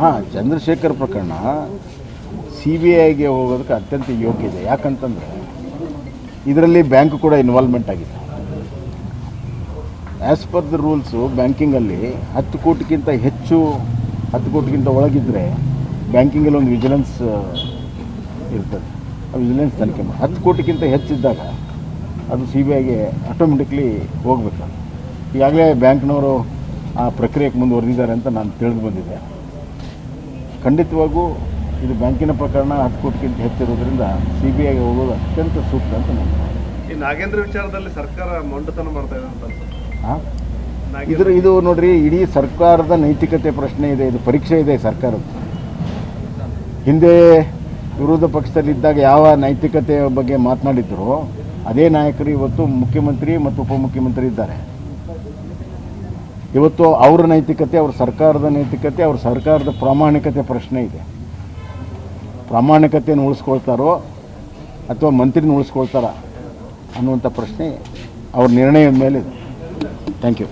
ಹಾಂ, ಚಂದ್ರಶೇಖರ್ ಪ್ರಕರಣ C B ಐಗೆ ಹೋಗೋದಕ್ಕೆ ಅತ್ಯಂತ ಯೋಗ್ಯ ಇದೆ. ಯಾಕಂತಂದರೆ ಇದರಲ್ಲಿ ಬ್ಯಾಂಕ್ ಕೂಡ ಇನ್ವಾಲ್ವ್ಮೆಂಟ್ ಆಗಿದೆ. ಆ್ಯಸ್ ಪರ್ ದ ರೂಲ್ಸು ಬ್ಯಾಂಕಿಂಗಲ್ಲಿ ಹತ್ತು ಕೋಟಿಗಿಂತ ಹೆಚ್ಚು, ಹತ್ತು ಕೋಟಿಗಿಂತ ಒಳಗಿದ್ದರೆ ಬ್ಯಾಂಕಿಂಗಲ್ಲಿ ಒಂದು ವಿಜಿಲೆನ್ಸ್ ಇರ್ತದೆ. ಆ ವಿಜಿಲೆನ್ಸ್ ತನಿಖೆ ಮಾಡಿ ಹತ್ತು ಕೋಟಿಗಿಂತ ಹೆಚ್ಚಿದ್ದಾಗ ಅದು ಸಿ ಬಿ ಐಗೆ ಆಟೋಮೆಟಿಕ್ಲಿ ಹೋಗ್ಬೇಕು. ಈಗಾಗಲೇ ಬ್ಯಾಂಕ್ನವರು ಆ ಪ್ರಕ್ರಿಯೆಗೆ ಮುಂದುವರೆದಿದ್ದಾರೆ ಅಂತ ನಾನು ತಿಳಿದು ಬಂದಿದೆ. ಖಂಡಿತವಾಗೂ ಇದು ಬ್ಯಾಂಕಿನ ಪ್ರಕರಣ ಹತ್ತು ಕೋಟಿಗಿಂತ ಹೆಚ್ಚಿರೋದ್ರಿಂದ ಸಿ ಬಿ ಐಗೆ ಹೋಗೋದು ಅತ್ಯಂತ ಸೂಕ್ತ ಅಂತ ನಾನು ಈ ನಾಗೇಂದ್ರ ವಿಚಾರದಲ್ಲಿ ಸರ್ಕಾರ ಮೊಂಡತನ ಮಾಡ್ತಾ ಇದೆ ಅಂತ ಇದ್ರ ಇದು ನೋಡ್ರಿ ಇಡೀ ಸರ್ಕಾರದ ನೈತಿಕತೆ ಪ್ರಶ್ನೆ ಇದೆ ಇದು ಪರೀಕ್ಷೆ ಇದೆ ಸರ್ಕಾರದ. ಹಿಂದೆ ವಿರೋಧ ಪಕ್ಷದಲ್ಲಿದ್ದಾಗ ಯಾವ ನೈತಿಕತೆಯ ಬಗ್ಗೆ ಮಾತನಾಡಿದ್ರು ಅದೇ ನಾಯಕರು ಇವತ್ತು ಮುಖ್ಯಮಂತ್ರಿ ಮತ್ತು ಉಪಮುಖ್ಯಮಂತ್ರಿ ಇದ್ದಾರೆ. ಇವತ್ತು ಅವರ ನೈತಿಕತೆ, ಅವ್ರ ಸರ್ಕಾರದ ನೈತಿಕತೆ, ಅವ್ರ ಸರ್ಕಾರದ ಪ್ರಾಮಾಣಿಕತೆ ಪ್ರಶ್ನೆ ಇದೆ. ಪ್ರಾಮಾಣಿಕತೆಯನ್ನು ಉಳಿಸ್ಕೊಳ್ತಾರೋ ಅಥವಾ ಮಂತ್ರಿನ ಉಳಿಸ್ಕೊಳ್ತಾರ ಅನ್ನುವಂಥ ಪ್ರಶ್ನೆ ಅವ್ರ ನಿರ್ಣಯದ ಮೇಲೆ ಥ್ಯಾಂಕ್ ಯು.